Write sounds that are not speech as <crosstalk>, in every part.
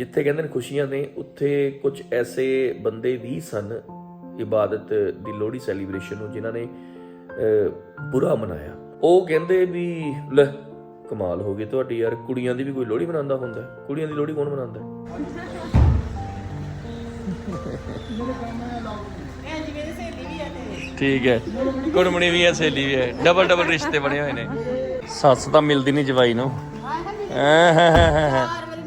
ਜਿੱਥੇ ਕਹਿੰਦੇ ਨੇ ਖੁਸ਼ੀਆਂ ਨੇ ਉੱਥੇ ਕੁਝ ਐਸੇ ਬੰਦੇ ਵੀ ਸਨ ਇਬਾਦਤ ਦੀ ਲੋਹੜੀ ਸੈਲੀਬ੍ਰੇਸ਼ਨ ਨੂੰ ਜਿਨ੍ਹਾਂ ਨੇ ਬੁਰਾ ਮਨਾਇਆ। ਉਹ ਕਹਿੰਦੇ ਵੀ ਲੈ ਕਮਾਲ ਹੋ ਗਈ ਤੁਹਾਡੀ ਯਾਰ ਕੁੜੀਆਂ ਦੀ ਵੀ ਕੋਈ ਲੋਹੜੀ ਮਨਾਉਂਦਾ ਹੁੰਦਾ? ਕੁੜੀਆਂ ਦੀ ਲੋਹੜੀ ਕੌਣ ਮਨਾਉਂਦਾ? ਹੈ? ਠੀਕ ਹੈ। ਕੁੜਮਣੀ ਵੀ ਹੈ ਸਹੇਲੀ ਵੀ ਹੈ। ਡਬਲ ਡਬਲ ਰਿਸ਼ਤੇ ਬਣੇ ਹੋਏ ਨੇ। ਸੱਸ ਤਾਂ ਮਿਲਦੀ ਨਹੀਂ ਜਵਾਈ ਨੂੰ।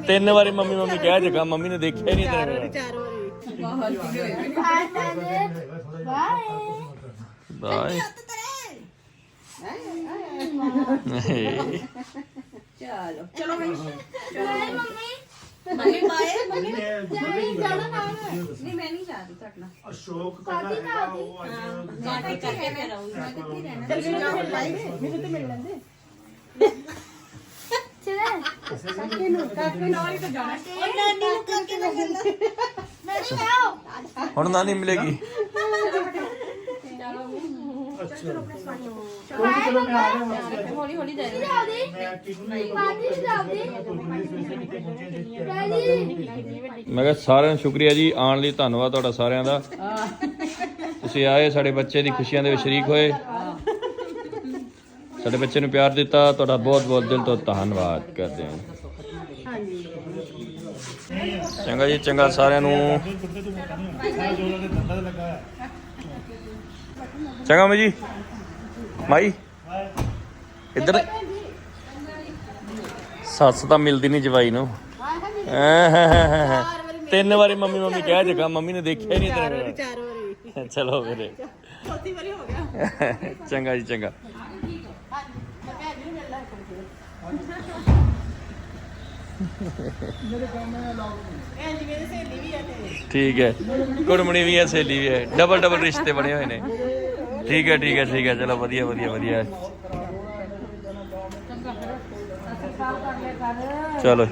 ਤਿੰਨ ਵਾਰੀ ਮੰਮੀ ਮੰਮੀ ਕਹਿ ਜਗਾ ਮੰਮੀ ਨੇ ਦੇਖਿਆ ਹੀ ਨਹੀਂ ਤੇਰੇ ਕੋਲ ਬਾਏ ਮੰਮੀ। Bye mummy. ਨਹੀਂ ਮੈਂ ਨਹੀਂ ਜਾ ਰਹੀ ਤੁਹਾਡੇ ਨਾਲ। ਅਸ਼ੋਕ ਕਹਿੰਦਾ ਹੈਗਾ ਉਹ ਅੱਜ ਪਾਰਟੀ ਕਰਕੇ ਫਿਰ ਆਉਂਗੀ ਮੈਂ ਕਿੱਥੇ ਰਹਿਣਾ। ਚੱਲ ਮੈਨੂੰ ਤਾਂ ਮਿਲ ਲੈਂਦੇ ਹੁਣ ਨਾ ਨਹੀਂ ਮਿਲੇਗੀ। ਮੈਂ ਕਿਹਾ ਸਾਰਿਆਂ ਨੂੰ ਸ਼ੁਕਰੀਆ ਜੀ, ਆਉਣ ਲਈ ਧੰਨਵਾਦ ਤੁਹਾਡਾ ਸਾਰਿਆਂ ਦਾ। ਤੁਸੀਂ ਆਏ, ਸਾਡੇ ਬੱਚੇ ਦੀ ਖੁਸ਼ੀਆਂ ਦੇ ਵਿੱਚ ਸ਼ਰੀਕ ਹੋਏ। ਸਾਡੇ ਬੱਚੇ ਨੂੰ ਪਿਆਰ ਦਿੱਤਾ ਤੁਹਾਡਾ ਬਹੁਤ ਬਹੁਤ ਦਿਲ ਤੋਂ ਧੰਨਵਾਦ ਕਰਦੇ ਹਾਂ। ਚੰਗਾ ਜੀ ਚੰਗਾ ਸਾਰਿਆਂ ਨੂੰ। ਚੰਗਾ ਮੀ ਜੀ। ਮਾਈ ਇੱਧਰ। ਸੱਸ ਤਾਂ ਮਿਲਦੀ ਨਹੀਂ ਜਵਾਈ ਨੂੰ। ਤਿੰਨ ਵਾਰੀ ਮੰਮੀ ਮੰਮੀ ਕਹਿ ਜਗਾ ਮੰਮੀ ਨੇ ਦੇਖਿਆ ਨਹੀਂ ਤੇਰੇ ਕੋਲ ਚਲੋ ਵੀਰੇ। ਚੌਥੀ ਵਾਰੀ ਹੋ ਗਿਆ। ਚੰਗਾ ਜੀ ਚੰਗਾ। ਠੀਕ ਹੈ। ਕੁੜਮਣੀ ਵੀ ਹੈ, ਸਹੇਲੀ ਵੀ ਹੈ। ਡਬਲ ਡਬਲ ਰਿਸ਼ਤੇ ਬਣੇ ਹੋਏ ਨੇ। ਠੀਕ ਹੈ ਠੀਕ ਹੈ ਠੀਕ ਹੈ। ਚਲੋ ਵਧੀਆ ਵਧੀਆ ਵਧੀਆ। ਚਲੋ।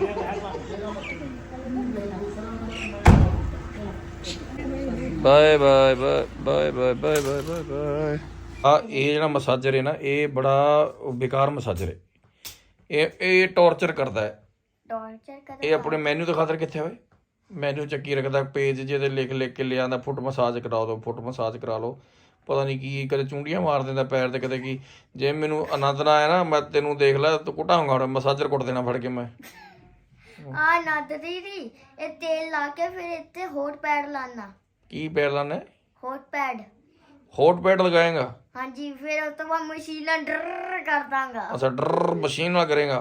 Bye bye bye bye bye bye bye ਆ, ਇਹ ਜਿਹੜਾ ਮਸਾਜਰ ਹੈ ਨਾ, ਇਹ ਬੜਾ ਬੇਕਾਰ ਮਸਾਜਰ ਹੈ। ਇਹ ਇਹ ਟੌਰਚਰ ਕਰਦਾ ਹੈ। ਟੌਰਚਰ ਕਰ ਇਹ ਆਪਣੇ ਮੈਨੂ ਦੇ ਖਾਤਰ ਕਿੱਥੇ ਹੋਏ ਮੈਨੂ ਚੱਕੀ ਰੱਖਦਾ ਪੇਜ ਜਿਹਦੇ ਲਿਖ ਲਿਖ ਕੇ ਲਿਆਂਦਾ ਫੁੱਟ ਮਸਾਜ ਕਰਾ ਦਿਓ ਫੁੱਟ ਮਸਾਜ ਕਰਾ ਲਓ। ਪਤਾ ਨਹੀਂ ਕੀ ਕਦੇ ਚੁੰਡੀਆਂ ਮਾਰ ਦਿੰਦਾ ਪੈਰ ਤੇ ਕਦੇ ਕੀ। ਜੇ ਮੈਨੂੰ ਆਨੰਦ ਨਾ ਆਇਆ ਨਾ ਮੈਂ ਤੈਨੂੰ ਦੇਖ ਲੈ ਤੂੰ ਕੁੱਟਾਂਗਾ ਹੁਣ ਮਸਾਜਰ ਕੁੱਟ ਦੇਣਾ ਫੜ ਕੇ ਮੈਂ। ਆ ਨੱਦ ਦੀਦੀ ਇਹ ਤੇਲ ਲਾ ਕੇ ਫਿਰ ਇੱਥੇ ਹੋਟ ਪੈਡ ਲਾਣਾ ਕੀ ਪੈਰ ਲਾਣਾ ਹੋਟ ਪੈਡ ਹੌਟ ਪੈਡ ਲਗਾਏਗਾ। ਹਾਂਜੀ ਫਿਰ ਉਸ ਤੋਂ ਬਾਅਦ ਮਸ਼ੀਨ ਨਾਲ ਡਰ ਕਰ ਦਾਂਗਾ। ਅੱਛਾ ਡਰ ਮਸ਼ੀਨ ਨਾਲ ਕਰੇਗਾ।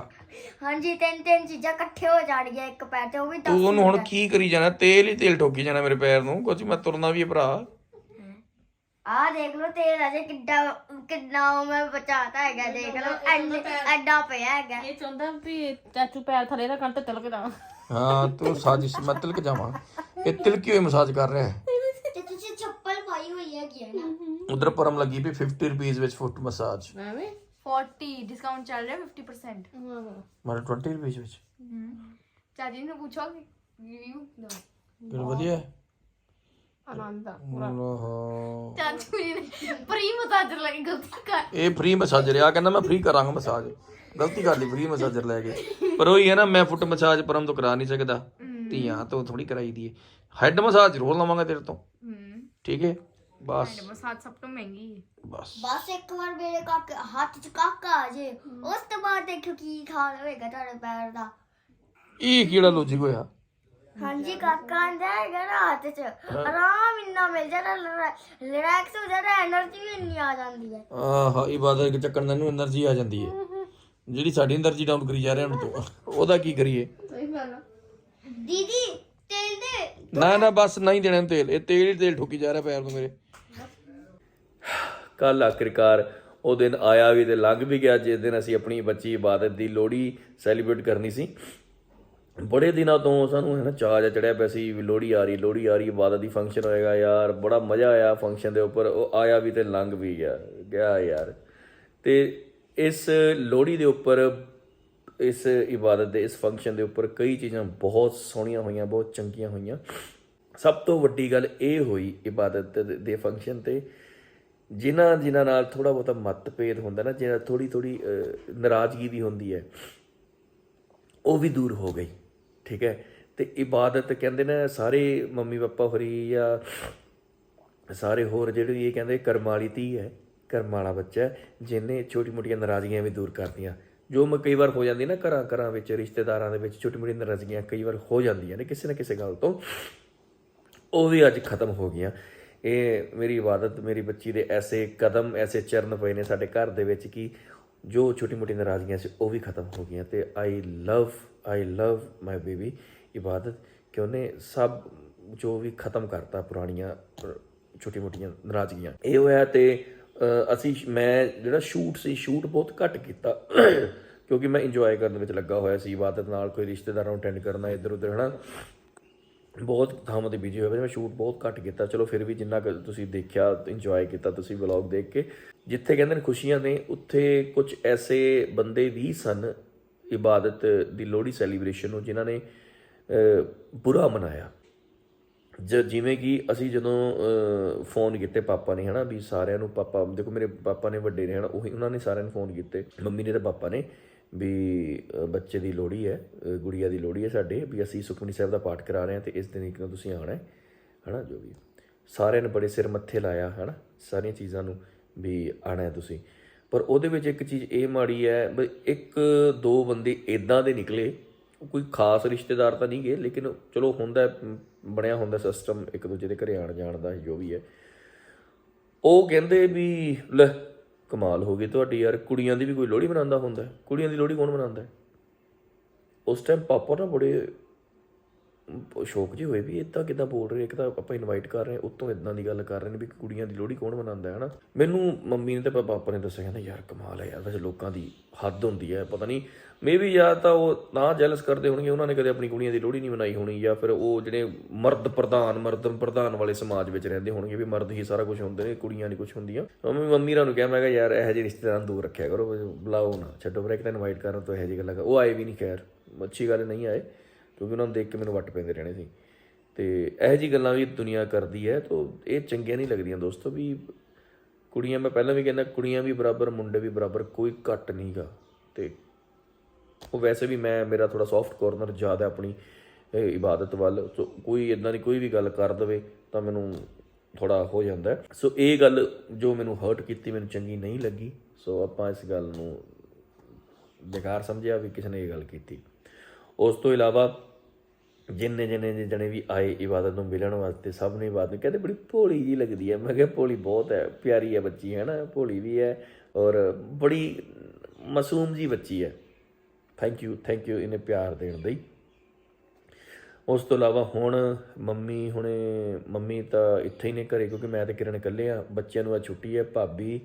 ਹਾਂਜੀ ਤਿੰਨ ਤਿੰਨ ਚੀਜ਼ਾਂ ਇਕੱਠੇ ਹੋ ਜਾਣਗੀਆਂ ਇੱਕ ਪੈਰ ਤੇ ਉਹ ਵੀ ਤੂੰ ਉਹਨੂੰ ਹੁਣ। ਕੀ ਕਰੀ ਜਾਣਾ? ਤੇਲ ਹੀ ਤੇਲ ਠੋਕੀ ਜਾਣਾ ਮੇਰੇ ਪੈਰ ਨੂੰ। ਕੁਝ ਮੈਂ ਤੁਰਨਾ ਵੀ ਹੈ ਭਰਾ। ਆਹ ਦੇਖ ਲਓ ਤੇਲ ਅਜੇ ਕਿੱਡਾ ਕਿੰਨਾ ਉਹ ਮੈਂ ਬਚਾਤਾ ਹੈਗਾ ਦੇਖ ਲਓ ਐਂਡ ਪਿਆ ਹੈਗਾ। ਇਹ ਚਾਹੁੰਦਾ ਵੀ ਚਾਚੂ ਪੈਰ ਥੱਲੇ ਰੱਖਣ ਤੇ ਤਿਲਕ ਜਾ ਹਾਂ ਤੂੰ ਸਾਜ਼ਿਸ਼ ਮੈਂ ਤਿਲਕ ਜਾਵਾਂ। ਇਹ ਤਿਲਕੀ ਹੋਈ ਮਸਾਜ ਕਰ ਰਿਹਾ ਹੈ ਤੇ ਤੁਸੀਂ ਚੱਪਲ ਪਾਈ ਹੋਈ ਹੈਗੀ ਹੈ ਨਾ ਉਧਰ ਪਰਮ ਲੱਗੀ ਪਈ 50 ਰੁਪਏ ਵਿੱਚ ਫੁੱਟ ਮਸਾਜ ਐਵੇਂ? 40 ਡਿਸਕਾਊਂਟ ਚੱਲ ਰਿਹਾ 50% ਮਾਰੇ 20 ਰੁਪਏ ਵਿੱਚ। ਚਾਚੀ ਨੂੰ ਪੁੱਛੋ ਰਿਵਿਊ ਦੋ ਫਿਰ ਵਧੀਆ। ਹੈ ਆਨੰਦ ਆ ਓਹੋ ਚਾਚੂ ਨੇ ਪ੍ਰੀ ਮਸਾਜਰ ਲੱਗੇ ਗਲਤੀ ਕਰ ਇਹ ਫ੍ਰੀ ਮਸਾਜਰ ਆ ਕਹਿੰਦਾ ਮੈਂ ਫ੍ਰੀ ਕਰਾਂਗਾ ਮਸਾਜ ਗਲਤੀ ਕਰ ਲਈ ਫ੍ਰੀ ਮਸਾਜਰ ਲੈ ਕੇ। ਪਰ ਉਹੀ ਹੈ ਨਾ ਮੈਂ ਫੁੱਟ ਮਸਾਜ ਪਰਮ ਤੋਂ ਕਰਾ ਨਹੀਂ ਸਕਦਾ। ਧੀਆਂ ਤੋਂ ਥੋੜੀ ਕਰਾਈ ਦੀ ਹੈ ਹੈਡ ਮਸਾਜ ਜ਼ਰੂਰ ਲਵਾਂਗਾ ਤੇਰੇ ਤੋਂ। ਹੂੰ। ਠੀਕ ਹੈ ਬਸ। ਬਰਸਾਤ ਸਭ ਤੋਂ ਮਹਿੰਗੀ ਹੈ। ਬਸ। ਬਸ ਇੱਕ ਵਾਰ ਮੇਰੇ ਕਾਕਾ ਹੱਥ ਚ ਕਾਕਾ ਆ ਜੇ ਉਸ ਤੋਂ ਬਾਅਦ ਦੇਖੋ ਕੀ ਖਾਲ ਹੋਏਗਾ ਤੁਹਾਡੇ ਪੈਰ ਦਾ। ਇਹ ਕਿਹੜਾ ਲੌਜੀਕ ਹੋਇਆ? ਹਾਂਜੀ ਕਾਕਾ ਆਂਦਾ ਹੈਗਾ ਨਾ ਹੱਥ ਚ। ਆਰਾਮ ਇੰਨਾ ਮਿਲ ਜਾਂਦਾ ਰਿਲੈਕਸ ਹੋ ਜਾਂਦਾ એનર્ਜੀ ਵੀ ਇੰਨੀ ਆ ਜਾਂਦੀ ਹੈ। ਆਹਾ ਇਬਾਦਤ ਦੇ ਚੱਕਰ ਨਾਲ ਨੂੰ એનર્ਜੀ ਆ ਜਾਂਦੀ ਹੈ। ਜਿਹੜੀ ਸਾਡੀ એનર્ਜੀ ਡਾਊਨ ਕਰੀ ਜਾ ਰਹੇ ਹੁਣ ਤੋਂ ਉਹਦਾ ਕੀ ਕਰੀਏ? ਦੀਦੀ ਤੇਲ ਦੇ। ਨਾ ਨਾ ਬਸ ਨਹੀਂ ਦੇਣਾ ਤੇਲ ਇਹ ਤੇਲ ਹੀ ਤੇਲ ਠੁਕੀ ਜਾ ਰਿਹਾ ਪੈਰ ਨੂੰ ਮੇਰੇ। ਕੱਲ ਆਖਿਰਕਾਰ ਉਹ ਦਿਨ ਆਇਆ ਵੀ ਤੇ ਲੰਘ ਵੀ ਗਿਆ, ਜਿਸ ਦਿਨ ਅਸੀਂ ਆਪਣੀ ਬੱਚੀ ਇਬਾਦਤ ਦੀ ਲੋਹੜੀ ਸੈਲੀਬ੍ਰੇਟ ਕਰਨੀ ਸੀ। ਬੜੇ ਦਿਨਾਂ ਤੋਂ ਸਾਨੂੰ ਹੈ ਨਾ ਚਾਹ ਜਿਹਾ ਚੜਿਆ ਪਿਆ ਸੀ ਵੀ ਲੋਹੜੀ ਆ ਰਹੀ, ਲੋਹੜੀ ਆ ਰਹੀ, ਇਬਾਦਤ ਦੀ ਫੰਕਸ਼ਨ ਹੋਏਗਾ ਯਾਰ, ਬੜਾ ਮਜ਼ਾ ਆਇਆ ਫੰਕਸ਼ਨ ਦੇ ਉੱਪਰ, ਉਹ ਆਇਆ ਵੀ ਤੇ ਲੰਘ ਵੀ ਗਿਆ ਗਿਆ ਯਾਰ। ਤੇ ਇਸ ਲੋਹੜੀ ਦੇ ਉੱਪਰ, ਇਸ ਇਬਾਦਤ ਦੇ, ਇਸ ਫੰਕਸ਼ਨ ਦੇ ਉੱਪਰ ਕਈ ਚੀਜ਼ਾਂ ਬਹੁਤ ਸੋਹਣੀਆਂ ਹੋਈਆਂ, ਬਹੁਤ ਚੰਗੀਆਂ ਹੋਈਆਂ। ਸਭ ਤੋਂ ਵੱਡੀ ਗੱਲ ਇਹ ਹੋਈ ਇਬਾਦਤ ਦੇ ਫੰਕਸ਼ਨ ਤੇ ਜਿਨ੍ਹਾਂ ਜਿਨ੍ਹਾਂ ਨਾਲ ਥੋੜਾ ਬਹੁਤਾ ਮਤਭੇਦ ਹੁੰਦਾ ਨਾ ਜਿਹੜਾ ਥੋੜੀ ਥੋੜੀ ਨਾਰਾਜ਼ਗੀ ਵੀ ਹੁੰਦੀ ਹੈ, ਉਹ ਵੀ ਦੂਰ ਹੋ ਗਈ, ਠੀਕ ਹੈ? ਤੇ ਇਬਾਦਤ ਕਹਿੰਦੇ ਨੇ ਸਾਰੇ ਮੰਮੀ ਪਾਪਾ ਹੋਰੀ ਜਾਂ ਸਾਰੇ ਹੋਰ ਜਿਹੜੇ ਇਹ ਕਹਿੰਦੇ ਕਰਮ ਵਾਲੀ ਧੀ ਹੈ, ਕਰਮ ਵਾਲਾ ਬੱਚਾ ਜਿਹਨੇ ਛੋਟੀ ਮੋਟੀਆਂ ਨਾਰਾਜ਼ਗੀਆਂ ਵੀ ਦੂਰ ਕਰਦੀਆਂ ਜੋ ਮੈਂ ਕਈ ਵਾਰ ਹੋ ਜਾਂਦੀ ਨਾ ਘਰਾਂ ਘਰਾਂ ਵਿੱਚ, ਰਿਸ਼ਤੇਦਾਰਾਂ ਦੇ ਵਿੱਚ ਛੋਟੀ ਮੋਟੀ ਨਾਰਾਜ਼ਗੀਆਂ ਕਈ ਵਾਰ ਹੋ ਜਾਂਦੀਆਂ ਨੇ ਕਿਸੇ ਨਾ ਕਿਸੇ ਗੱਲ ਤੋਂ, ਉਹ ਵੀ ਅੱਜ ਖਤਮ ਹੋ ਗਈਆਂ। ਇਹ ਮੇਰੀ ਇਬਾਦਤ, ਮੇਰੀ ਬੱਚੀ ਦੇ ਐਸੇ ਕਦਮ, ਐਸੇ ਚਰਨ ਪਏ ਨੇ ਸਾਡੇ ਘਰ ਦੇ ਵਿੱਚ ਕਿ ਜੋ ਛੋਟੀ ਮੋਟੀ ਨਾਰਾਜ਼ਗੀਆਂ ਸੀ ਉਹ ਵੀ ਖਤਮ ਹੋ ਗਈਆਂ ਤੇ I love I love my baby ਇਬਾਦਤ। ਕਿ ਉਹਨੇ ਸਭ ਜੋ ਵੀ ਖਤਮ ਕਰਤਾ ਪੁਰਾਣੀਆਂ, ਛੋਟੀ ਮੋਟੀਆਂ ਨਾਰਾਜ਼ਗੀਆਂ। ਇਹ ਹੋਇਆ ਤੇ ਅਸੀਂ ਮੈਂ ਜਿਹੜਾ ਸ਼ੂਟ ਸੀ ਸ਼ੂਟ ਬਹੁਤ ਘੱਟ ਕੀਤਾ। ਕਿਉਂਕਿ ਮੈਂ ਇੰਜੋਏ ਕਰਨ ਵਿੱਚ ਲੱਗਾ ਹੋਇਆ ਸੀ। ਇਬਾਦਤ ਨਾਲ ਕੋਈ ਰਿਸ਼ਤੇਦਾਰਾਂ ਨੂੰ ਅਟੈਂਡ ਕਰਨਾ ਇੱਧਰ ਉੱਧਰ ਹਨਾ? ਬਹੁਤ ਥਾਵਾਂ ਤੇ ਬਿਜ਼ੀ ਹੋਇਆ ਮੈਂ ਸ਼ੂਟ ਬਹੁਤ ਘੱਟ ਕੀਤਾ, ਚਲੋ ਫਿਰ ਵੀ ਜਿੰਨਾ ਕੁ ਤੁਸੀਂ ਦੇਖਿਆ ਇੰਜੋਏ ਕੀਤਾ ਤੁਸੀਂ ਵਲੌਗ ਦੇਖ ਕੇ, ਜਿੱਥੇ ਕਹਿੰਦੇ ਨੇ ਖੁਸ਼ੀਆਂ ਨੇ, ਉੱਥੇ ਕੁਝ ਐਸੇ ਬੰਦੇ ਵੀ ਸਨ ਇਬਾਦਤ ਦੀ ਲੋਹੜੀ ਸੈਲੀਬ੍ਰੇਸ਼ਨ ਨੂੰ, ਜਿਨ੍ਹਾਂ ਨੇ ਬੁਰਾ ਮਨਾਇਆ। ਜ- ਜਿਵੇਂ ਕਿ ਅਸੀਂ ਜਦੋਂ ਫੋਨ ਕੀਤੇ ਪਾਪਾ ਨੇ, ਹਨਾ, ਵੀ ਸਾਰਿਆਂ ਨੂੰ ਪਾਪਾ, ਦੇਖੋ ਮੇਰੇ ਪਾਪਾ ਨੇ ਵੱਡੇ ਨੇ, ਹਨਾ, ਉਹੀ, ਉਹਨਾਂ ਨੇ ਸਾਰਿਆਂ ਨੂੰ ਫੋਨ ਕੀਤੇ, ਮੰਮੀ ਨੇ ਤੇ ਪਾਪਾ ਨੇ ਵੀ ਬੱਚੇ ਦੀ ਲੋਹੜੀ ਹੈ ਅਹ, ਗੁੜੀਆ ਦੀ ਲੋਹੜੀ ਹੈ ਸਾਡੇ ਵੀ ਅਸੀਂ ਸੁਖਮਨੀ ਸਾਹਿਬ ਦਾ ਪਾਠ ਕਰਾ ਰਹੇ ਹਾਂ ਤੇ ਇਸ ਦਿਨ ਇੱਕ ਨੂੰ ਤੁਸੀਂ ਆਉਣਾ ਹੈ ਹਨਾ ਜੋ ਵੀ। ਸਾਰਿਆਂ ਨੇ ਬੜੇ ਸਿਰ ਮੱਥੇ ਲਾਇਆ ਹਨਾ ਸਾਰੀਆਂ ਚੀਜ਼ਾਂ ਨੂੰ ਵੀ ਆਣਾ ਹੈ ਤੁਸੀਂ। ਪਰ ਉਹਦੇ ਵਿੱਚ ਇੱਕ ਚੀਜ਼ ਇਹ ਮਾੜੀ ਹੈ ਵੀ ਇੱਕ ਦੋ ਬੰਦੇ ਇਦਾਂ ਦੇ ਨਿਕਲੇ ਕੋਈ ਖਾਸ ਰਿਸ਼ਤੇਦਾਰ ਤਾਂ ਨਹੀਂ ਗਏ ਲੇਕਿਨ ਚਲੋ ਹੁੰਦਾ ਬਣਿਆ ਹੁੰਦਾ ਸਿਸਟਮ ਇੱਕ ਦੂਜੇ ਦੇ ਘਰੇ ਆਣ ਜਾਣ ਦਾ ਜੋ ਵੀ ਹੈ। ਉਹ ਕਹਿੰਦੇ ਵੀ ਲੈ ਕਮਾਲ ਹੋ ਗਈ। ਤੁਹਾਡੀ ਯਾਰ ਕੁੜੀਆਂ ਦੀ ਵੀ ਕੋਈ ਲੋਹੜੀ ਮਨਾਉਂਦਾ ਹੁੰਦਾ? ਕੁੜੀਆਂ ਦੀ ਲੋਹੜੀ ਕੌਣ ਮਨਾਉਂਦਾ? ਉਸ ਟਾਈਮ ਪਾਪਾ ਨਾ ਬੜੇ ਸ਼ੌਕ ਜਿਹੇ ਹੋਏ ਵੀ ਇਦਾਂ ਕਿਦਾਂ ਬੋਲ ਰਹੇ ਇੱਕ ਤਾਂ ਆਪਾਂ ਇਨਵਾਈਟ ਕਰ ਰਹੇ ਉੱਤੋਂ ਇਦਾਂ ਦੀ ਗੱਲ ਕਰ ਰਹੇ ਨੇ ਵੀ ਕੁੜੀਆਂ ਦੀ ਲੋਹੜੀ ਕੌਣ ਮਨਾਉਂਦਾ ਹੈ, ਹਨਾ? ਮੈਨੂੰ ਮੰਮੀ ਨੇ ਤੇ ਪਾਪਾ ਨੇ ਦੱਸਿਆ, ਕਹਿੰਦਾ, ਯਾਰ, ਕਮਾਲ ਹੈ ਯਾਰ ਵੈਸੇ ਲੋਕਾਂ ਦੀ ਹੱਦ ਹੁੰਦੀ ਹੈ, ਪਤਾ ਨਹੀਂ ਮੇਬੀ ਜਾਂ ਤਾਂ ਉਹ ਨਾ ਜੈਲਸ ਕਰਦੇ ਹੋਣਗੇ, ਉਹਨਾਂ ਨੇ ਕਦੇ ਆਪਣੀ ਕੁੜੀਆਂ ਦੀ ਲੋਹੜੀ ਨਹੀਂ ਮਨਾਈ ਹੋਣੀ, ਜਾਂ ਫਿਰ ਉਹ ਜਿਹੜੇ ਮਰਦ ਪ੍ਰਧਾਨ ਮਰਦ ਪ੍ਰਧਾਨ ਵਾਲੇ ਸਮਾਜ ਵਿੱਚ ਰਹਿੰਦੇ ਹੋਣਗੇ, ਵੀ ਮਰਦ ਹੀ ਸਾਰਾ ਕੁਝ ਹੁੰਦੇ ਨੇ, ਕੁੜੀਆਂ ਨਹੀਂ ਕੁਝ ਹੁੰਦੀਆਂ। ਮੰਮੀ ਮੰਮੀ ਰਾਂ ਨੂੰ ਕਿਹਾ, ਮੈਂ ਕਿਹਾ, ਯਾਰ, ਇਹੋ ਜਿਹੇ ਰਿਸ਼ਤੇਦਾਰਾਂ ਨੂੰ ਦੂਰ ਰੱਖਿਆ ਕਰੋ, ਬੁਲਾਓ ਨਾ, ਛੱਡੋ ਬਰੇਕ ਤਾਂ ਇਨਵਾਈਟ ਕਰਨ ਤੋਂ ਇਹੋ ਜਿਹੀ ਗੱਲਾਂ ਕਰ ਉਹ ਆਏ ਵੀ ਨਹੀਂ ਖੈਰ, ਅੱਛੀ ਗੱਲ ਨਹੀਂ ਆਏ। ਕਿਉਂਕਿ ਉਹਨਾਂ ਨੂੰ ਦੇਖ ਕੇ ਮੈਨੂੰ ਵੱਟ ਪੈਂਦੇ ਰਹਿਣੇ ਸੀ। ਤੇ ਇਹੋ ਜਿਹੀ ਗੱਲਾਂ ਵੀ ਦੁਨੀਆ ਕਰਦੀ ਹੈ, ਤਾਂ ਇਹ ਚੰਗੀਆਂ ਨਹੀਂ ਲੱਗਦੀਆਂ ਦੋਸਤੋ ਵੀ ਕੁੜੀਆਂ, ਮੈਂ ਪਹਿਲਾਂ ਵੀ ਕਹਿੰਦਾ ਕੁੜੀਆਂ ਵੀ ਬਰਾਬਰ, ਮੁੰਡੇ ਵੀ ਬਰਾਬਰ ਕੋਈ ਘੱਟ ਨਹੀਂਗਾ ਤੇ ਉਹ ਵੈਸੇ ਵੀ ਮੈਂ, ਮੇਰਾ ਥੋੜਾ ਸੌਫਟ ਕਾਰਨਰ ਜ਼ਿਆਦਾ ਆਪਣੀ ਇਬਾਦਤ ਵੱਲ, ਸੋ ਕੋਈ ਇਦਾਂ ਦੀ ਕੋਈ ਵੀ ਗੱਲ ਕਰ ਦਵੇ ਤਾਂ ਮੈਨੂੰ ਥੋੜਾ ਹੋ ਜਾਂਦਾ ਸੋ ਇਹ ਗੱਲ ਜੋ ਮੈਨੂੰ ਹਰਟ ਕੀਤੀ, ਮੈਨੂੰ ਚੰਗੀ ਨਹੀਂ ਲੱਗੀ। ਸੋ ਆਪਾਂ ਇਸ ਗੱਲ ਨੂੰ ਬੇਕਾਰ ਸਮਝਿਆ ਵੀ ਕਿਸੇ ਨੇ ਇਹ ਗੱਲ ਕੀਤੀ। ਉਸ ਤੋਂ ਇਲਾਵਾ ਜਿੰਨੇ ਜਿੰਨੇ ਜਿਹੇ ਜਣੇ ਵੀ ਆਏ ਇਬਾਦਤ ਨੂੰ ਮਿਲਣ ਵਾਸਤੇ, ਸਭ ਨੇ ਇਬਾਦਤ ਨੂੰ ਕਹਿੰਦੇ ਬੜੀ ਭੋਲੀ ਜੀ ਲੱਗਦੀ ਹੈ। ਮੈਂ ਕਿਹਾ ਭੋਲੀ ਬਹੁਤ ਹੈ, ਪਿਆਰੀ ਹੈ ਬੱਚੀ ਹੈ ਨਾ ਭੋਲੀ ਵੀ ਹੈ ਔਰ ਬੜੀ ਮਾਸੂਮ ਜੀ ਬੱਚੀ ਹੈ। ਥੈਂਕ ਯੂ ਥੈਂਕ ਯੂ ਇਹਨੇ ਪਿਆਰ ਦੇਣ ਲਈ ਉਸ ਤੋਂ ਇਲਾਵਾ ਹੁਣ ਮੰਮੀ, ਹੁਣੇ ਮੰਮੀ ਤਾਂ ਇੱਥੇ ਹੀ ਨੇ ਘਰੇ, ਕਿਉਂਕਿ ਮੈਂ ਤੇ ਕਿਰਨ ਇਕੱਲੇ ਆ ਬੱਚਿਆਂ ਨੂੰ ਆ ਛੁੱਟੀ ਹੈ, ਭਾਬੀ,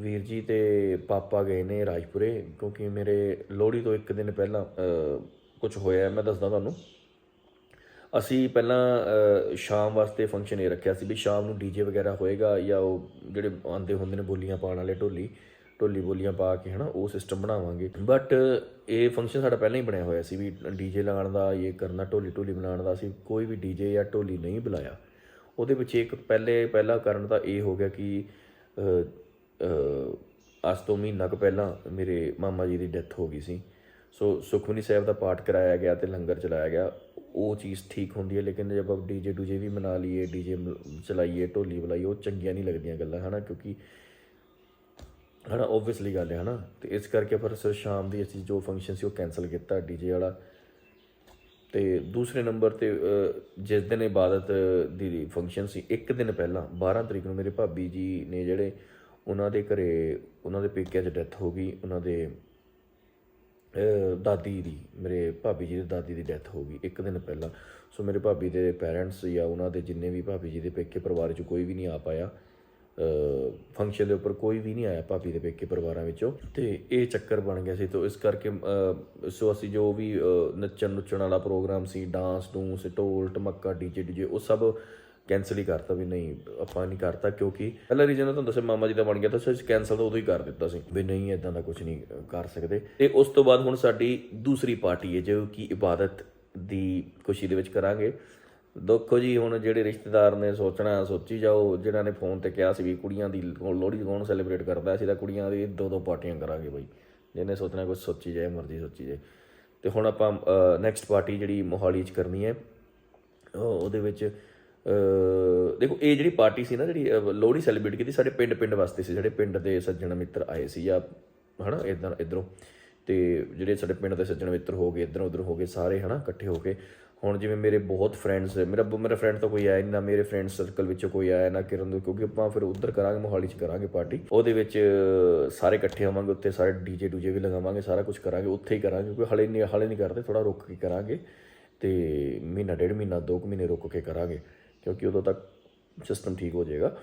ਵੀਰ ਜੀ ਤੇ ਪਾਪਾ ਗਏ ਨੇ ਰਾਜਪੁਰੇ, ਕਿਉਂਕਿ ਮੇਰੇ ਲੋਹੜੀ ਤੋਂ ਇੱਕ ਦਿਨ ਪਹਿਲਾਂ ਕੁਝ ਹੋਇਆ ਮੈਂ ਦੱਸਦਾ ਤੁਹਾਨੂੰ। ਅਸੀਂ ਪਹਿਲਾਂ ਸ਼ਾਮ ਵਾਸਤੇ ਫੰਕਸ਼ਨ ਇਹ ਰੱਖਿਆ ਸੀ ਵੀ ਸ਼ਾਮ ਨੂੰ ਡੀਜੇ ਵਗੈਰਾ ਹੋਏਗਾ ਜਾਂ ਉਹ ਜਿਹੜੇ ਆਂਦੇ ਹੁੰਦੇ ਨੇ ਬੋਲੀਆਂ ਪਾਉਣ ਵਾਲੇ ਢੋਲੀ ਢੋਲੀ ਬੋਲੀਆਂ ਪਾ ਕੇ ਹਨਾ, ਉਹ ਸਿਸਟਮ ਬਣਾਵਾਂਗੇ। ਬਟ ਇਹ ਫੰਕਸ਼ਨ ਸਾਡਾ ਪਹਿਲਾਂ ਹੀ ਬਣਿਆ ਹੋਇਆ ਸੀ ਵੀ ਡੀਜੇ ਲਾਉਣ ਦਾ, ਇਹ ਕਰਨਾ, ਢੋਲੀ ਢੋਲੀ ਬਣਾਉਣ ਦਾ ਅਸੀਂ ਕੋਈ ਵੀ ਡੀਜੇ ਜਾਂ ਢੋਲੀ ਨਹੀਂ ਬੁਲਾਇਆ। ਉਹਦੇ ਵਿੱਚ ਇੱਕ ਪਹਿਲੇ, ਪਹਿਲਾ ਕਾਰਨ ਤਾਂ ਇਹ ਹੋ ਗਿਆ ਕਿ ਅੱਜ ਤੋਂ ਮਹੀਨਾ ਕੁ ਪਹਿਲਾਂ ਮੇਰੇ ਮਾਮਾ ਜੀ ਦੀ ਡੈਥ ਹੋ ਗਈ ਸੀ। ਸੋ ਸੁਖਮਨੀ ਸਾਹਿਬ ਦਾ ਪਾਠ ਕਰਾਇਆ ਗਿਆ ਤੇ ਲੰਗਰ ਚਲਾਇਆ ਗਿਆ। ਉਹ ਚੀਜ਼ ਠੀਕ ਹੁੰਦੀ ਹੈ, ਲੇਕਿਨ ਜੇ ਆਪਾਂ ਡੀਜੇ ਡੂਜੇ ਵੀ ਮਨਾ ਲਈਏ, ਡੀਜੇ ਚਲਾਈਏ, ਢੋਲੀ ਬੁਲਾਈਏ, ਉਹ ਚੰਗੀਆਂ ਨਹੀਂ ਲੱਗਦੀਆਂ ਗੱਲਾਂ, ਹਨਾ? ਕਿਉਂਕਿ ਹਨਾ ਓਬਵੀਅਸਲੀ ਗੱਲ ਹੈ, ਹਨਾ? ਤੇ ਇਸ ਕਰਕੇ ਪਰ ਸਰ ਸ਼ਾਮ ਦੀ ਅਸੀਂ ਜੋ ਫੰਕਸ਼ਨ ਸੀ ਉਹ ਕੈਨਸਲ ਕੀਤਾ ਡੀਜੇ ਵਾਲਾ। ਤੇ ਦੂਸਰੇ ਨੰਬਰ ਤੇ ਜਿਸ ਦਿਨ ਇਬਾਦਤ ਦੀ ਫੰਕਸ਼ਨ ਸੀ, ਇੱਕ ਦਿਨ ਪਹਿਲਾਂ 12 ਤਰੀਕ ਨੂੰ ਮੇਰੇ ਭਾਬੀ ਜੀ ਨੇ ਜਿਹੜੇ ਉਹਨਾਂ ਦੇ ਘਰੇ, ਉਹਨਾਂ ਦੇ ਪੇਕਿਆਂ 'ਚ ਡੈਥ ਹੋ ਗਈ, ਉਹਨਾਂ ਦੇ ਦਾਦੀ ਦੀ, ਮੇਰੇ ਭਾਬੀ ਜੀ ਦੇ ਦਾਦੀ ਦੀ ਡੈਥ ਹੋ ਗਈ ਇੱਕ ਦਿਨ ਪਹਿਲਾਂ। ਸੋ ਮੇਰੇ ਭਾਬੀ ਦੇ ਪੈਰੈਂਟਸ ਜਾਂ ਉਹਨਾਂ ਦੇ ਜਿੰਨੇ ਵੀ ਭਾਬੀ ਜੀ ਦੇ ਪੇਕੇ ਪਰਿਵਾਰ ਚ ਕੋਈ ਵੀ ਨਹੀਂ ਆ ਪਾਇਆ। ਫੰਕਸ਼ਨ ਦੇ ਉੱਪਰ ਕੋਈ ਵੀ ਨਹੀਂ ਆਇਆ ਭਾਬੀ ਦੇ ਪੇਕੇ ਪਰਿਵਾਰਾਂ ਵਿੱਚੋਂ। ਤੇ ਇਹ ਚੱਕਰ ਬਣ ਗਿਆ ਸੀ। ਤੋਂ ਇਸ ਕਰਕੇ ਸੋ ਅਸੀਂ ਜੋ ਵੀ ਨੱਚਣ ਨੁੱਚਣ ਵਾਲਾ ਪ੍ਰੋਗਰਾਮ ਸੀ ਡਾਂਸ ਡੂੰਸ ਢੋਲ ਟਮੱਕਾ ਡੀਜੇ ਡੀਜੇ ਉਹ ਸਭ ਕੈਨਸਲ ਹੀ ਕਰਤਾ ਵੀ ਨਹੀਂ, ਆਪਾਂ ਨਹੀਂ ਕਰਤਾ ਕਿਉਂਕਿ ਪਹਿਲਾ ਰੀਜਨ ਤੁਹਾਨੂੰ ਦੱਸਿਆ ਮਾਮਾ ਜੀ ਦਾ ਬਣ ਗਿਆ ਤਾਂ ਅਸੀਂ ਕੈਨਸਲ ਤਾਂ ਉਦੋਂ ਹੀ ਕਰ ਦਿੱਤਾ ਸੀ ਵੀ ਨਹੀਂ ਇਦਾਂ ਦਾ ਕੁਝ ਨਹੀਂ ਕਰ ਸਕਦੇ। ਤੇ ਉਸ ਤੋਂ ਬਾਅਦ ਹੁਣ ਸਾਡੀ ਦੂਸਰੀ ਪਾਰਟੀ ਹੈ ਜੋ ਕਿ ਇਬਾਦਤ ਦੀ ਖੁਸ਼ੀ ਦੇ ਵਿੱਚ ਕਰਾਂਗੇ। ਦੇਖੋ ਜੀ, ਹੁਣ ਜਿਹੜੇ ਰਿਸ਼ਤੇਦਾਰ ਨੇ ਸੋਚਣਾ, ਸੋਚੀ ਜਾਓ, ਜਿਨ੍ਹਾਂ ਨੇ ਫੋਨ ਤੇ ਕਿਹਾ ਸੀ ਵੀ ਕੁੜੀਆਂ ਦੀ ਲੋਹੜੀ ਕੌਣ ਸੈਲੀਬ੍ਰੇਟ ਕਰਦਾ ਸੀ ਤਾਂ ਕੁੜੀਆਂ ਦੀ ਦੋ ਦੋ ਪਾਰਟੀਆਂ ਕਰਾਂਗੇ ਬਈ। ਜਿਹਨੇ ਸੋਚਣਾ ਕੁਝ ਸੋਚੀ ਜਾਏ, ਮਰਜ਼ੀ ਸੋਚੀ ਜਾਏ। ਤੇ ਹੁਣ ਆਪਾਂ ਨੈਕਸਟ ਪਾਰਟੀ ਜਿਹੜੀ ਮੋਹਾਲੀ 'ਚ ਕਰਨੀ ਹੈ ਉਹਦੇ ਵਿੱਚ ਦੇਖੋ, ਇਹ ਜਿਹੜੀ ਪਾਰਟੀ ਸੀ ਨਾ, ਜਿਹੜੀ ਲੋਹੜੀ ਸੈਲੀਬ੍ਰੇਟ ਕੀਤੀ, ਸਾਡੇ ਪਿੰਡ ਪਿੰਡ ਵਾਸਤੇ ਸੀ। ਜਿਹੜੇ ਪਿੰਡ ਦੇ ਸੱਜਣ ਮਿੱਤਰ ਆਏ ਸੀ ਜਾਂ, ਹਨਾ ਇਦਾਂ ਇਧਰੋਂ। ਤੇ ਜਿਹੜੇ ਸਾਡੇ ਪਿੰਡ ਦੇ ਸੱਜਣ ਮਿੱਤਰ ਹੋ ਗਏ, ਇਧਰੋਂ ਉਧਰ ਹੋ ਗਏ, ਸਾਰੇ, ਹਨਾ, ਇਕੱਠੇ ਹੋ ਕੇ। ਹੁਣ ਜਿਵੇਂ ਮੇਰੇ ਬਹੁਤ ਫਰੈਂਡਸ ਮੇਰਾ ਮੇਰਾ ਫਰੈਂਡ ਤਾਂ ਕੋਈ ਆਇਆ ਨਹੀਂ ਨਾ ਮੇਰੇ ਫਰੈਂਡ ਸਰਕਲ ਵਿੱਚੋਂ ਕੋਈ ਆਇਆ, ਨਾ ਕਿਰਨ ਦੇ, ਕਿਉਂਕਿ ਆਪਾਂ ਫਿਰ ਉੱਧਰ ਕਰਾਂਗੇ, ਮੋਹਾਲੀ 'ਚ ਕਰਾਂਗੇ ਪਾਰਟੀ। ਉਹਦੇ ਵਿੱਚ ਸਾਰੇ ਇਕੱਠੇ ਹੋਵਾਂਗੇ, ਉੱਥੇ ਸਾਰੇ ਡੀਜੇ ਡੂਜੇ ਵੀ ਲਗਾਵਾਂਗੇ, ਸਾਰਾ ਕੁਝ ਕਰਾਂਗੇ, ਉੱਥੇ ਹੀ ਕਰਾਂਗੇ, ਕਿਉਂਕਿ ਹਲੇ ਨਹੀਂ ਹਲੇ ਨਹੀਂ ਕਰਦੇ ਥੋੜਾ ਰੁਕ ਕੇ ਕਰਾਂਗੇ। ਤੇ ਮਹੀਨਾ, ਡੇਢ ਮਹੀਨਾ, ਦੋ ਕੁ ਮਹੀਨੇ ਰੁਕ ਕੇ ਕਰਾਂਗੇ। ਕਿਉਂਕਿ ਉਦੋਂ ਤੱਕ ਸਿਸਟਮ ਠੀਕ ਹੋ ਜਾਏਗਾ।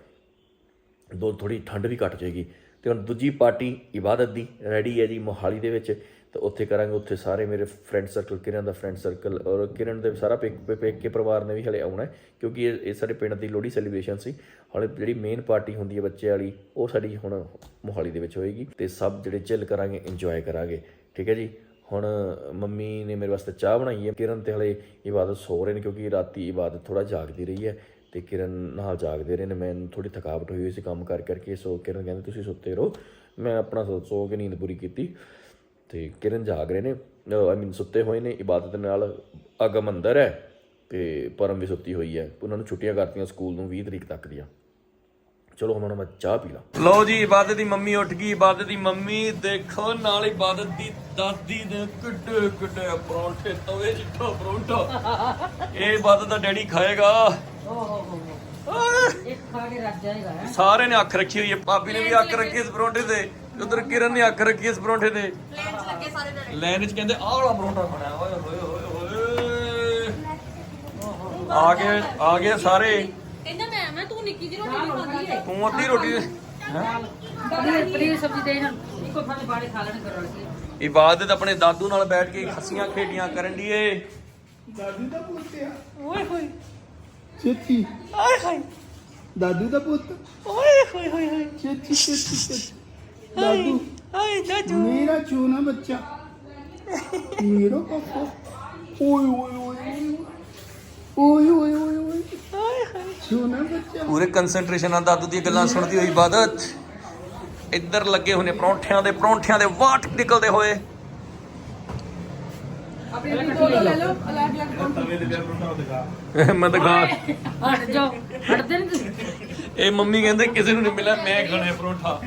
ਦੋ ਥੋੜੀ ਠੰਡ ਵੀ ਘਟ ਜਾਏਗੀ। ਤੇ ਹੁਣ ਦੂਜੀ ਪਾਰਟੀ ਇਬਾਦਤ ਦੀ ਰੈਡੀ ਹੈ ਜੀ ਮੋਹਾਲੀ ਦੇ ਵਿੱਚ। ਤਾਂ ਉੱਥੇ ਕਰਾਂਗੇ, ਉੱਥੇ ਸਾਰੇ ਮੇਰੇ ਫਰੈਂਡ ਸਰਕਲ ਕਿਰਨ ਦਾ ਫਰੈਂਡ ਸਰਕਲ ਔਰ ਕਿਰਨ ਦੇ ਸਾਰਾ ਪੇਕ ਪੇਕ ਕੇ ਪਰਿਵਾਰ ਨੇ ਵੀ ਹਲੇ ਆਉਣਾ ਕਿਉਂਕਿ ਇਹ ਇਹ ਸਾਡੇ ਪਿੰਡ ਦੀ ਲੋਹੜੀ ਸੈਲੀਬ੍ਰੇਸ਼ਨ ਸੀ। ਹਲੇ ਜਿਹੜੀ ਮੇਨ ਪਾਰਟੀ ਹੁੰਦੀ ਹੈ ਬੱਚੇ ਵਾਲੀ, ਉਹ ਸਾਡੀ ਹੁਣ ਮੋਹਾਲੀ ਦੇ ਵਿੱਚ ਹੋਏਗੀ। ਤੇ ਸਭ ਜਿਹੜੇ ਚਿੱਲ ਕਰਾਂਗੇ ਇੰਜੋਏ ਕਰਾਂਗੇ। ਠੀਕ ਹੈ ਜੀ? ਹੁਣ ਮੰਮੀ ਨੇ ਮੇਰੇ ਵਾਸਤੇ ਚਾਹ ਬਣਾਈ ਹੈ। ਕਿਰਨ ਤੇ ਹਲੇ ਇਬਾਦਤ ਸੋ ਰਹੇ ਨੇ ਕਿਉਂਕਿ ਰਾਤੀ ਇਬਾਦਤ ਥੋੜਾ ਜਾਗਦੀ ਰਹੀ ਹੈ ਤੇ ਕਿਰਨ ਨਾਲ ਜਾਗਦੇ ਰਹੇ ਨੇ। ਮੈਨੂੰ ਥੋੜੀ ਥਕਾਵਟ ਹੋਈ ਹੋਈ ਸੀ ਕੰਮ ਕਰ ਕਰਕੇ। ਸੋ ਕਿਰਨ ਕਹਿੰਦੇ, ਤੁਸੀਂ ਸੁੱਤੇ ਰਹੋ। ਮੈਂ ਆਪਣਾ ਸੋ ਸੋ ਕੇ ਨੀਂਦ ਪੂਰੀ ਕੀਤੀ। ਤੇ ਕਿਰਨ ਜਾਗ ਰਹੇ ਨੇ। ਆਈ ਮੀਨ ਸੁੱਤੇ ਹੋਏ ਨੇ। ਇਬਾਦਤ ਨਾਲ ਅਗਮ ਅੰਦਰ ਹੈ ਤੇ ਪਰਮ ਵੀ ਸੁੱਤੀ ਹੋਈ ਹੈ। ਉਹਨਾਂ ਨੂੰ ਛੁੱਟੀਆਂ ਕਰਤੀਆਂ ਸਕੂਲ ਨੂੰ 20 ਤਰੀਕ ਤੱਕ ਦੀਆਂ। ਚਲੋ ਹੁਣ ਮੈਂ ਚਾਹ ਪੀ ਲਾਂ। ਲਓ ਜੀ ਇਬਾਦਤ ਦੀ ਮੰਮੀ ਉੱਠ ਗਈ ਇਬਾਦਤ ਦੀ ਮੰਮੀ ਦੇਖੋ ਨਾਲ ਇਬਾਦਤ ਦੀ ਦਾਦੀ ਦੇ ਕਿੱਡੇ ਕਿੱਡੇ ਪਰੌਂਠੇ ਤਵੇ ਜਿੱਠਾ ਪਰੌਂਠਾ। ਇਹ ਇਬਾਦਤ ਦਾ ਡੈਡੀ ਖਾਏਗਾ। ਇੱਕ ਖਾ ਕੇ ਰੱਜ ਜਾਏਗਾ ਹੈਂ। ਸਾਰੇ ਨੇ ਅੱਖ ਰੱਖੀ ਹੋਈ ਹੈ। ਭਾਬੀ ਨੇ ਵੀ ਅੱਖ ਰੱਖੀ ਇਸ ਪਰੌਂਠੇ ਤੇ। ਉਧਰ ਕਿਰਨ ਨੇ ਅੱਖ ਰੱਖੀ ਇਸ ਪਰੌਂਠੇ ਤੇ। ਲੈਣ ਚ ਲੱਗੇ ਸਾਰੇ ਜਣੇ। ਲੈਣ ਚ ਕਹਿੰਦੇ ਆਹ ਵਾਲਾ ਪਰੌਂਠਾ ਖਾਣਾ ਓਏ ਹੋਏ ਹੋਏ ਹੋਏ। ਆ ਗਏ ਆ ਗਏ ਸਾਰੇ। ਤੂੰ ਨਿੱਕੀ ਜਿਹੀ ਰੋਟੀ ਨਹੀਂ ਖਾਂਦੀ ਹੈ। ਤੂੰ ਅੱਧੀ ਰੋਟੀ ਪਨੀਰ ਪਨੀਰ ਸਬਜ਼ੀ ਦੇ ਇਹਨਾਂ ਇੱਕੋ ਥਾਂ ਤੇ ਬਾੜੇ ਖਾ ਲੈਣ ਕਰੋ ਲੱਗੀ ਇਬਾਦਤ ਆਪਣੇ ਦਾਦੂ ਨਾਲ ਬੈਠ ਕੇ ਹੱਸੀਆਂ ਖੇਡੀਆਂ ਕਰਨ ਦੀਏ ਦਾਦੂ ਦਾ ਪੁੱਤ ਆ। ਓਏ ਹੋਏ। ਚੇਤੀ ਆਏ ਹਾਏ। ਦਾਦੂ ਦਾ ਪੁੱਤ। ਓਏ ਹੋਏ ਹੋਏ ਹੋਏ। ਚੇਤੀ ਚੇਤੀ ਚੇਤੀ ਦਾਦੂ ਆਏ ਦਾਦੂ ਮੇਰਾ ਚੂਨਾ ਬੱਚਾ। <laughs> ਮੇਰਾ ਪਾਪਾ। ਓਏ ਓਏ ਓਏ। ਓਏ ਓਏ ਓਏ। ਪੂਰੇ ਕਨਸੈਂਟਰੇਸ਼ਨ ਨਾਲ ਦਾਦੂ ਦੀਆਂ ਗੱਲਾਂ ਸੁਣਦੀ ਹੋਈ ਇਬਾਦਤ ਇੱਧਰ ਲੱਗੇ ਨੇ ਪਰੌਂਠਿਆਂ ਦੇ ਪਰੌਂਠਿਆਂ ਦੇ ਵਾਟ ਨਿਕਲਦੇ ਹੋਏ। ਤੇ ਹਟ ਜਾਓ ਹਟਦੇ ਨਹੀਂ ਤੁਸੀਂ। ਇਹ ਮੰਮੀ ਕਹਿੰਦੇ ਕਿਸੇ ਨੂੰ ਨਹੀਂ ਮਿਲਿਆ ਮੈਂ ਖਾਣਾ ਪਰੌਂਠਾ।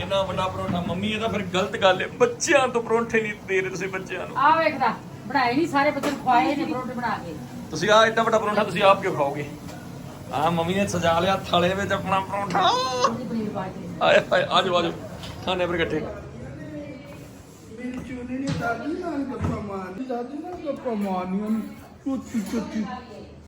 ਇੰਨਾ ਵੱਡਾ ਪਰੌਂਠਾ ਮੰਮੀ ਇਹ ਤਾਂ ਫਿਰ ਗਲਤ ਗੱਲ ਹੈ। ਬੱਚਿਆਂ ਤੋਂ ਪਰੌਂਠੇ ਨਹੀਂ ਦੇ ਰਹੇ ਤੁਸੀਂ ਬੱਚਿਆਂ ਨੂੰ। ਆ ਵੇਖਦਾ ਬਣਾਏ ਨਹੀਂ ਸਾਰੇ ਬੱਚੇ ਖਵਾਏ ਨੇ ਪਰੌਂਠੇ ਬਣਾ ਕੇ। ਤੁਸੀਂ ਆ ਇੰਨਾ ਵੱਡਾ ਪਰੌਂਠਾ ਤੁਸੀਂ ਆਪ ਕਿਉਂ ਖਾਓਗੇ? ਆ ਮੰਮੀ ਨੇ ਸਜਾ ਲਿਆ ਥਾਲੇ ਵਿੱਚ ਆਪਣਾ ਪਰੌਂਠਾ। ਉਹਦੀ ਆਏ ਹਾਏ ਆਜੋ ਆਜੋ ਖਾਣੇ ਪਰ ਇਕੱਠੇ। ਮੇਰੀ ਚੂਨੇ ਨੇ ਦਾਦੀ ਨਾਲ ਗੱਪਾਂ ਮਾਰਨੀ ਦਾਦੀ ਨਾਲ ਗੱਪਾਂ ਮਾਰਨੀਆਂ ਚੁੱਤੀ ਚੁੱਤੀ